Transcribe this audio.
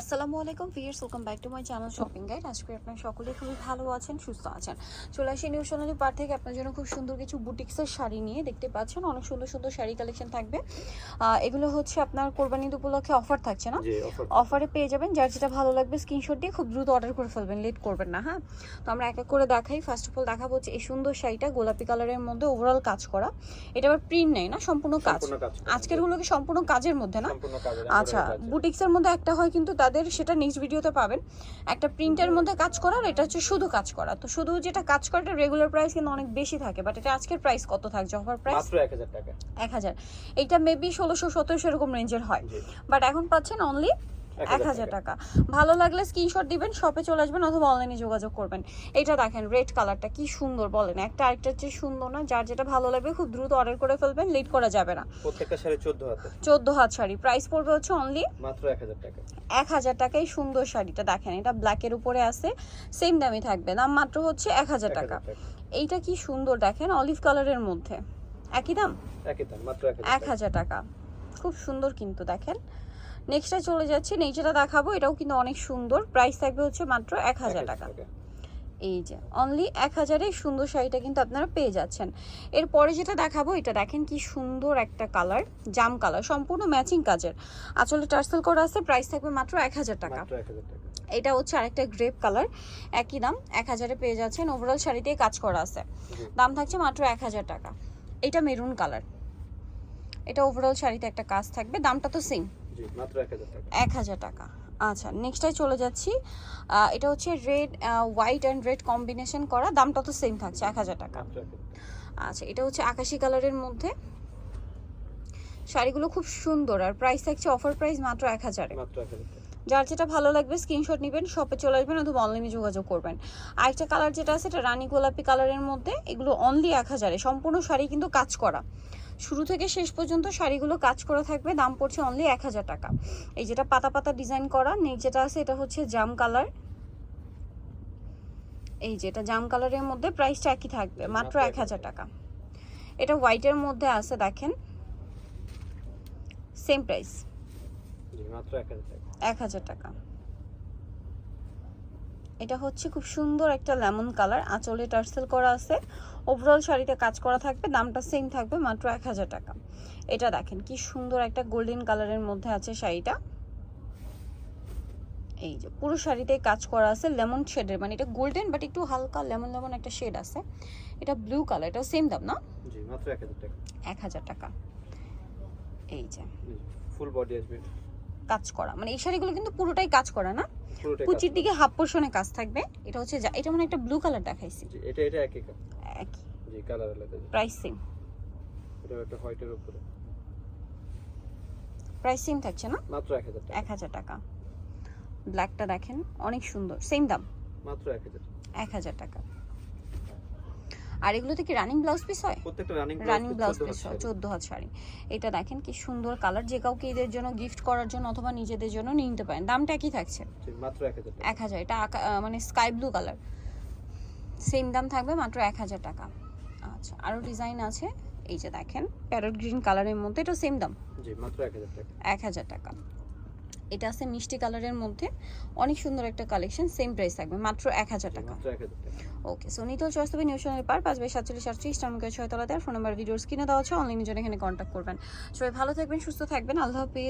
আসসালামু আলাইকুম viewers welcome back to my channel shopping guide. আজকে আপনার সকলেই খুবই ভালো আছেন সুস্থ আছেন। চলে আসি নিউ সোনালি পার থেকে আপনার জন্য খুব সুন্দর কিছু বুটিক্সের শাড়ি নিয়ে। দেখতে পাচ্ছেন অনেক সুন্দর সুন্দর শাড়ি কালেকশন থাকবে। এগুলো হচ্ছে আপনার কোরবানি উপলক্ষে অফার থাকছে না? অফারে পেয়ে যাবেন যার যেটা ভালো লাগবে স্ক্রিনশট দিয়ে খুব দ্রুত অর্ডার করে ফেলবেন লেট করবেন না হ্যাঁ? তো আমরা এক এক করে দেখাই। ফার্স্ট অফ অল দেখাবো হচ্ছে এই সুন্দর শাড়িটা গোলাপি কালারের মধ্যে ওভারঅল কাজ করা। এটা আবার প্রিন্ট নেই না সম্পূর্ণ কাজ। আজকেরগুলো কি সম্পূর্ণ কাজের মধ্যে না? আচ্ছা বুটিক্সের মধ্যে একটা হয় কিন্তু তাদের সেটা নেক্সট ভিডিওতে পাবেন। একটা প্রিন্টের মধ্যে কাজ করার আর এটা হচ্ছে শুধু কাজ করা। তো শুধু যেটা কাজ করাটা রেগুলার প্রাইস কিন্তু অনেক বেশি থাকে বাট এটা আজকের প্রাইস কত থাকছে? অফার প্রাইস মাত্র 1000 টাকা। এক হাজার। এইটা মেবি ষোলোশো সতেরোশো এরকম রেঞ্জের হয়। বাট এখন পাচ্ছেন অনলি এক হাজার টাকা। ভালো লাগলে স্ক্রিনশট দিবেন শপে চলে আসবেন অথবা অনলাইনে যোগাযোগ করবেন। এটা দেখেন রেড কালারটা কি সুন্দর বলেন। একটা আরেকটার চেয়ে সুন্দর না যার যেটা ভালো লাগবে খুব দ্রুত অর্ডার করে ফেলবেন লেট করা যাবে না। প্রত্যেকটা শাড়ি 14 হাতে। চোদ্দ হাত শাড়ি। প্রাইস পড়বে হচ্ছে অনলি মাত্র 1000 টাকা। এক হাজার টাকায় সুন্দর শাড়িটা দেখেন এটা ব্ল্যাকের উপরে আছে সেম দামই থাকবে দাম মাত্র হচ্ছে এক হাজার 1000 টাকা। এইটা কি সুন্দর দেখেন অলিভ কালারের মধ্যে। একই দাম? একই দাম মাত্র 1000 এক হাজার টাকা। খুব সুন্দর কিন্তু দেখেন। নেক্সটে চলে যাচ্ছি নেই যেটা দেখাবো এটাও কিন্তু অনেক সুন্দর। প্রাইস থাকবে হচ্ছে মাত্র এক হাজার টাকা। এই যে অনলি এক হাজারে সুন্দর শাড়িটা কিন্তু আপনারা পেয়ে যাচ্ছেন। এরপরে যেটা দেখাবো এটা দেখেন কি সুন্দর একটা কালার জাম কালার সম্পূর্ণ ম্যাচিং কাজের। আসলে টার্সেল করা আছে প্রাইস থাকবে মাত্র এক হাজার টাকা। মাত্র 1000 টাকা। এটা হচ্ছে আরেকটা গ্রেপ কালার একই দাম এক হাজারে পেয়ে যাচ্ছেন। ওভারঅল শাড়িতে কাজ করা আছে। দাম থাকছে মাত্র এক হাজার টাকা। এটা মেরুন কালার এটা ওভারঅল শাড়িতে একটা কাজ থাকবে দামটা তো সেম জি মাত্র 1000 টাকা। এক হাজার টাকা। আচ্ছা নেক্সটটাই চলে যাচ্ছি। এটা হচ্ছে red white and red combination করা। দামটা তো সেম থাকছে এক হাজার টাকা। আচ্ছা এটা হচ্ছে আকাশি কালারের মধ্যে। শাড়িগুলো খুব সুন্দর আর প্রাইস থাকছে অফার প্রাইস মাত্র এক হাজারে। 1000 টাকা। যার যেটা ভালো লাগবে স্ক্রিনশট নেবেন শপে চলে আসবেন অথবা অনলাইনে যোগাযোগ করবেন। আরেকটা কালার যেটা আছে এটা রানী গোলাপি কালারের মধ্যে। এগুলো অনলি এক হাজারে। সম্পূর্ণ শাড়ি কিন্তু কাজ করা। শুরু থেকে শেষ পর্যন্ত শাড়িগুলো কাজ করা থাকবে দাম পড়ছে অনলি এক হাজার টাকা। এই যেটা পাতা পাতা ডিজাইন করা নেই যেটা আছে এটা হচ্ছে জাম কালার এই যেটা জাম কালারের মধ্যে প্রাইসটা একই থাকবে মাত্র এক হাজার টাকা। এটা হোয়াইটের মধ্যে আছে দেখেন। সেম প্রাইস জি মাত্র 1000 টাকা। এক হাজার টাকা। এটা হচ্ছে খুব সুন্দর একটা লেমন কালার আঁচলে টার্সেল করা আছে। ওভারঅল শাড়িতে কাজ করা থাকবে দামটা সেম থাকবে মাত্র এক হাজার টাকা। এটা দেখেন কি সুন্দর একটা গোল্ডেন কালারের মধ্যে আছে শাড়িটা। এই যে পুরো শাড়িতেই কাজ করা আছে লেমন শেডের মানে এটা গোল্ডেন বাট একটু হালকা লেমন লেমন একটা শেড আছে। এটা ব্লু কালার এটাও সেম দাম না? জি মাত্র 1000 টাকা। এক হাজার টাকা। এই যে। ফুল বডি আসবে। কাজ করা। মানে এই শাড়িগুলো কিন্তু পুরোটাই কাজ করা না। কুচির দিকে হাফ পোর্শনে কাজ থাকবে। এটা হচ্ছে এটা মানে একটা ব্লু কালার দেখাইছি। এটা এটা একই একই। জি কালার আলাদা। প্রাইস সেম এটা একটা হোয়াইটের উপরে। প্রাইস সেম থাকছে না? মাত্র 1000 টাকা। এক হাজার টাকা। ব্ল্যাকটা দেখেন অনেক সুন্দর। সেম দাম। মাত্র 1000 এক হাজার টাকা। আর এগুলোতে কি রানিং ব্লাউজ পিস হয়? প্রত্যেকটা রানিং রানিং ব্লাউজ পিস হয় চোদ্দ হাত শাড়ি। এটা দেখেন কি সুন্দর কালার যে কাউকে এদের জন্য গিফট করার জন্য অথবা নিজেদের জন্য নিয়ে নিতে পারেন। দামটা একই থাকছে। মাত্র এক হাজার এটা মানে স্কাই ব্লু কালার সেম দাম থাকবে মাত্র এক হাজার টাকা। আচ্ছা আরও ডিজাইন আছে। এই যে দেখেন প্যারট গ্রিন কালারের মধ্যে এটা সেম দাম। জি মাত্র 1000 টাকা। এক হাজার টাকা। এটা আছে মিষ্টি কালারের মধ্যে। অনেক সুন্দর একটা কালেকশন সেম প্রাইস থাকবে মাত্র এক হাজার টাকা। 1000 টাকা। ওকে সো নিতল চয়েস তবে নিউজ চ্যানেল পার পাঁচ বাই সাতচল্লিশ আটত্রিশ টার্মিকের ছয়তলা দেওয়ার ফোন নাম্বার ভিডিওস কিনে দেওয়া আছে অনলাইনে জন্য এখানে কন্ট্যাক্ট করবেন। সবাই ভালো থাকবেন সুস্থ থাকবেন আল্লাহ হাফিজ।